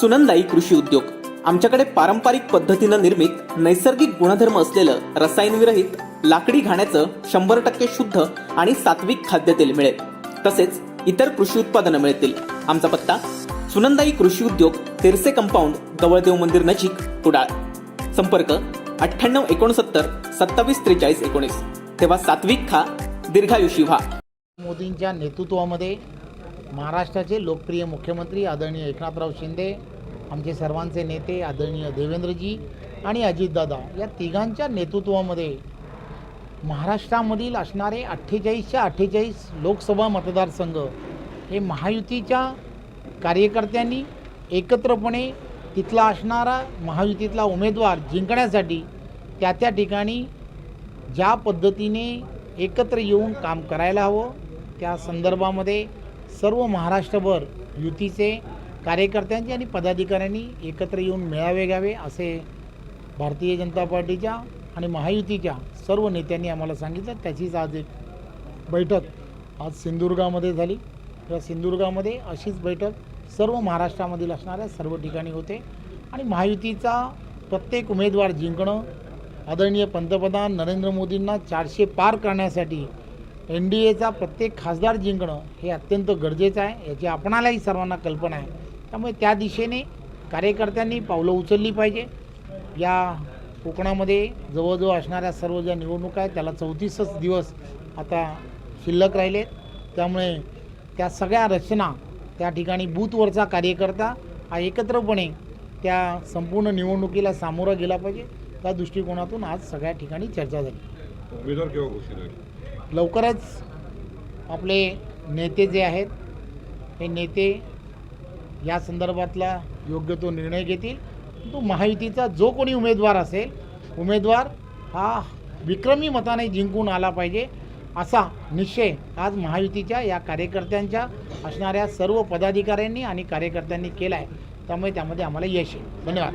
सुनंदाई कृषी उद्योग. आमच्याकडे पारंपरिक पद्धतीनं निर्मित नैसर्गिक गुणधर्म असलेलं रसायनविरहित लाकडी घाण्याचं शंभर टक्के शुद्ध आणि सात्विक खाद्यतेल मिळेल. तसेच इतर कृषी उत्पादनं मिळतील. आमचा पत्ता सुनंदाई कृषी उद्योग तेरसे कंपाऊंड गवळदेव मंदिर नजीक कुडाळ. संपर्क अठ्ठ्याण्णव एकोणसत्तर सत्तावीस त्रेचाळीस एकोणीस. तेव्हा सात्विक खा दीर्घायुषी व्हा. मोदींच्या नेतृत्वामध्ये महाराष्ट्राचे लोकप्रिय मुख्यमंत्री आदरणीय एकनाथराव शिंदे आमचे सर्वांचे नेते आदरणीय देवेंद्रजी आणि अजितदादा या तिघांच्या नेतृत्वामध्ये महाराष्ट्रामधील असणारे अठ्ठेचाळीसच्या अठ्ठेचाळीस लोकसभा मतदारसंघ हे महायुतीच्या कार्यकर्त्यांनी एकत्रपणे तिथला असणारा महायुतीतला उमेदवार जिंकण्यासाठी त्या त्या ठिकाणी ज्या पद्धतीने एकत्र येऊन काम करायला हवं त्या संदर्भामध्ये सर्व महाराष्ट्रभर युतीचे कार्यकर्त्यांची आणि पदाधिकाऱ्यांनी एकत्र येऊन मेळावे घ्यावे असे भारतीय जनता पार्टीच्या आणि महायुतीच्या सर्व नेत्यांनी आम्हाला सांगितलं. त्याचीच आज एक बैठक आज सिंधुदुर्गामध्ये झाली. या सिंधुदुर्गामध्ये अशीच बैठक सर्व महाराष्ट्रामधील असणाऱ्या सर्व ठिकाणी होते. आणि महायुतीचा प्रत्येक उमेदवार जिंकणं आदरणीय पंतप्रधान नरेंद्र मोदींना चारशे पार करण्यासाठी एन डी एचा प्रत्येक खासदार जिंकणं हे अत्यंत गरजेचं आहे याची आपणालाही सर्वांना कल्पना आहे. त्यामुळे त्या दिशेने कार्यकर्त्यांनी पावलं उचलली पाहिजे. या कोकणामध्ये जवळजवळ असणाऱ्या सर्व ज्या निवडणुका आहेत त्याला चौतीसच दिवस आता शिल्लक राहिले त्यामुळे त्या सगळ्या रचना त्या ठिकाणी बूथवरचा कार्यकर्ता हा एकत्रपणे त्या संपूर्ण निवडणुकीला सामोरा गेला पाहिजे. त्या दृष्टिकोनातून आज सगळ्या ठिकाणी चर्चा झाली. उमेदवार केव्हा घोषित होईल? लवकरच आपले नेते जे आहेत हे नेते या संदर्भातला योग्य तो निर्णय घेतील. तो महायुतीचा जो कोणी उमेदवार असेल उमेदवार हा विक्रमी मताने जिंकून आला पाहिजे असा निश्चय आज महायुतीच्या या कार्यकर्त्यांच्या असणाऱ्या सर्व पदाधिकाऱ्यांनी आणि कार्यकर्त्यांनी केला आहे त्यामुळे त्यामध्ये आम्हाला यश येईल. धन्यवाद.